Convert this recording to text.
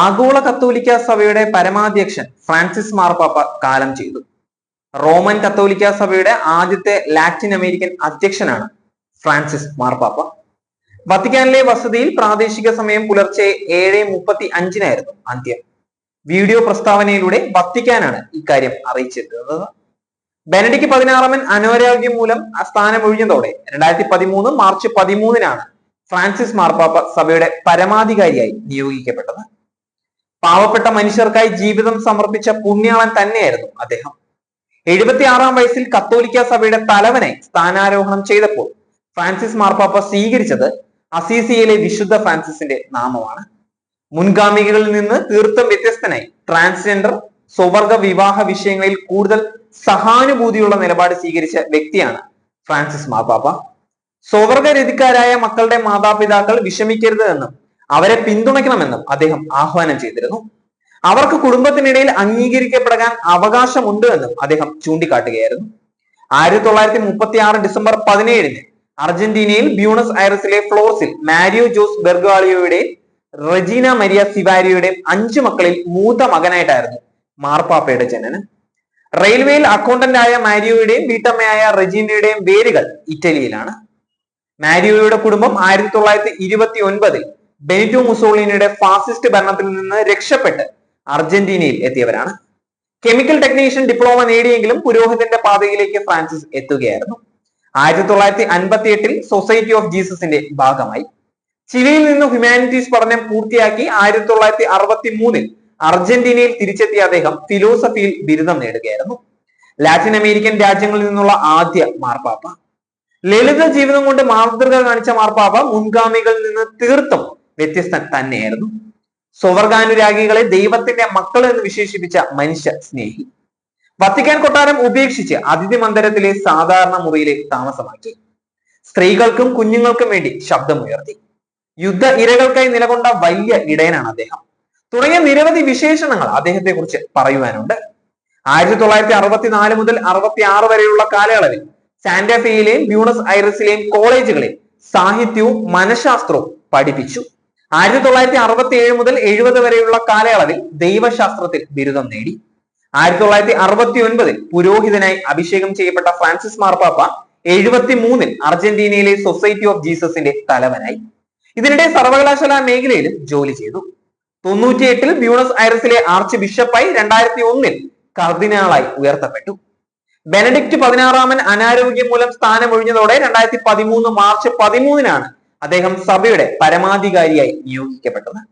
ആഗോള കത്തോലിക്ക സഭയുടെ പരമാധ്യക്ഷൻ ഫ്രാൻസിസ് മാർപ്പാപ്പ കാലം ചെയ്തു. റോമൻ കത്തോലിക്ക സഭയുടെ ആദ്യത്തെ ലാറ്റിൻ അമേരിക്കൻ അധ്യക്ഷനാണ് ഫ്രാൻസിസ് മാർപ്പാപ്പ വത്തിക്കാനിലെ വസതിയിൽ പ്രാദേശിക സമയം പുലർച്ചെ ഏഴ് മുപ്പത്തി അഞ്ചിനായിരുന്നു അന്ത്യം. വീഡിയോ പ്രസ്താവനയിലൂടെ വത്തിക്കാനാണ് ഇക്കാര്യം അറിയിച്ചിരുന്നത്. ബെനഡിക്ക് പതിനാറാമൻ അനാരോഗ്യം മൂലം സ്ഥാനമൊഴിഞ്ഞതോടെ രണ്ടായിരത്തി പതിമൂന്ന് മാർച്ച് പതിമൂന്നിനാണ് ഫ്രാൻസിസ് മാർപ്പാപ്പ സഭയുടെ പരമാധികാരിയായി നിയോഗിക്കപ്പെട്ടത്. പാവപ്പെട്ട മനുഷ്യർക്കായി ജീവിതം സമർപ്പിച്ച പുണ്യാളൻ തന്നെയായിരുന്നു അദ്ദേഹം. എഴുപത്തിയാറാം വയസ്സിൽ കത്തോലിക്ക സഭയുടെ തലവനെ സ്ഥാനാരോഹണം ചെയ്തപ്പോൾ ഫ്രാൻസിസ് മാർപ്പാപ്പ സ്വീകരിച്ചത് അസീസിയയിലെ വിശുദ്ധ ഫ്രാൻസിസിന്റെ നാമമാണ്. മുൻഗാമികളിൽ നിന്ന് തീർത്തും വ്യത്യസ്തനായി ട്രാൻസ്ജെൻഡർ സ്വവർഗ വിവാഹ വിഷയങ്ങളിൽ കൂടുതൽ സഹാനുഭൂതിയുള്ള നിലപാട് സ്വീകരിച്ച വ്യക്തിയാണ് ഫ്രാൻസിസ് മാർപ്പാപ്പ. സ്വവർഗരതിക്കാരായ മക്കളുടെ മാതാപിതാക്കൾ വിഷമിക്കരുത് എന്നും അവരെ പിന്തുണയ്ക്കണമെന്നും അദ്ദേഹം ആഹ്വാനം ചെയ്തിരുന്നു. അവർക്ക് കുടുംബത്തിനിടയിൽ അംഗീകരിക്കപ്പെടാൻ അവകാശമുണ്ട് എന്നും അദ്ദേഹം ചൂണ്ടിക്കാട്ടുകയായിരുന്നു. ആയിരത്തി തൊള്ളായിരത്തി മുപ്പത്തി ആറ് ഡിസംബർ പതിനേഴിന് അർജന്റീനയിൽ ബ്യൂണസ് ഐറസിലെ ഫ്ലോർസിൽ മാരിയോ ജോസ് ബെർഗാളിയോയുടെയും റജീന മരിയ സിവാരിയുടെയും അഞ്ചു മക്കളിൽ മൂത്ത മകനായിട്ടായിരുന്നു മാർപ്പാപ്പയുടെ ജനനം. റെയിൽവേയിൽ അക്കൗണ്ടന്റ് ആയ മാരിയോയുടെയും വീട്ടമ്മയായ റജീനയുടെയും വേരുകൾ ഇറ്റലിയിലാണ്. മാരിയോയുടെ കുടുംബം ആയിരത്തി തൊള്ളായിരത്തി ഇരുപത്തി ഒൻപതിൽ ബെനിറ്റോ മുസോളിനിയുടെ ഫാസിസ്റ്റ് ഭരണത്തിൽ നിന്ന് രക്ഷപ്പെട്ട് അർജന്റീനയിൽ എത്തിയവരാണ്. കെമിക്കൽ ടെക്നീഷ്യൻ ഡിപ്ലോമ നേടിയെങ്കിലും പുരോഹിതന്റെ പാതയിലേക്ക് ഫ്രാൻസിസ് എത്തുകയായിരുന്നു. ആയിരത്തി തൊള്ളായിരത്തി അൻപത്തി എട്ടിൽ സൊസൈറ്റി ഓഫ് ജീസസിന്റെ ഭാഗമായി. ചിലിയിൽ നിന്ന് ഹ്യൂമാനിറ്റീസ് പഠനം പൂർത്തിയാക്കി ആയിരത്തി തൊള്ളായിരത്തി അറുപത്തി മൂന്നിൽ അർജന്റീനയിൽ തിരിച്ചെത്തിയ അദ്ദേഹം ഫിലോസഫിയിൽ ബിരുദം നേടുകയായിരുന്നു. ലാറ്റിൻ അമേരിക്കൻ രാജ്യങ്ങളിൽ നിന്നുള്ള ആദ്യ മാർപ്പാപ്പ. ലളിത ജീവിതം കൊണ്ട് മാതൃക കാണിച്ച മാർപ്പാപ്പ മുൻഗാമികളിൽ നിന്ന് തീർത്തും വ്യത്യസ്തൻ തന്നെയായിരുന്നു. സ്വവർഗാനുരാഗികളെ ദൈവത്തിന്റെ മക്കൾ എന്ന് വിശേഷിപ്പിച്ച മനുഷ്യ സ്നേഹി. വത്തിക്കാൻ കൊട്ടാരം ഉപേക്ഷിച്ച് അതിഥി മന്ദിരത്തിലെ സാധാരണ മുറിയിലെ താമസമാക്കി. സ്ത്രീകൾക്കും കുഞ്ഞുങ്ങൾക്കും വേണ്ടി ശബ്ദമുയർത്തി. യുദ്ധ ഇരകൾക്കായി നിലകൊണ്ട വലിയ ഇടയനാണ് അദ്ദേഹം. തുടങ്ങിയ നിരവധി വിശേഷണങ്ങൾ അദ്ദേഹത്തെ കുറിച്ച് പറയുവാനുണ്ട്. ആയിരത്തി തൊള്ളായിരത്തി അറുപത്തിനാല് മുതൽ അറുപത്തി ആറ് വരെയുള്ള കാലയളവിൽ സാന്റാഫിയിലെയും ബ്യൂണസ് ഐറസിലെയും കോളേജുകളിൽ സാഹിത്യവും മനഃശാസ്ത്രവും പഠിപ്പിച്ചു. ആയിരത്തി തൊള്ളായിരത്തി അറുപത്തി ഏഴ് മുതൽ എഴുപത് വരെയുള്ള കാലയളവിൽ ദൈവശാസ്ത്രത്തിൽ ബിരുദം നേടി. ആയിരത്തി തൊള്ളായിരത്തി അറുപത്തി ഒൻപതിൽ പുരോഹിതനായി അഭിഷേകം ചെയ്യപ്പെട്ട ഫ്രാൻസിസ് മാർപ്പാപ്പ എഴുപത്തി മൂന്നിൽ അർജന്റീനയിലെ സൊസൈറ്റി ഓഫ് ജീസസിന്റെ തലവനായി. ഇതിനിടെ സർവകലാശാല മേഖലയിലും ജോലി ചെയ്തു. തൊണ്ണൂറ്റിയെട്ടിൽ ബ്യൂണസ് ഐറസിലെ ആർച്ച് ബിഷപ്പായി രണ്ടായിരത്തി ഒന്നിൽ കർദിനാളായി ഉയർത്തപ്പെട്ടു. ബെനഡിക്ട് പതിനാറാമൻ അനാരോഗ്യം മൂലം സ്ഥാനമൊഴിഞ്ഞതോടെ രണ്ടായിരത്തി പതിമൂന്ന് മാർച്ച് പതിമൂന്നിനാണ് അദ്ദേഹം സഭയുടെ പരമാധികാരിയായി നിയോഗിക്കപ്പെട്ടത്.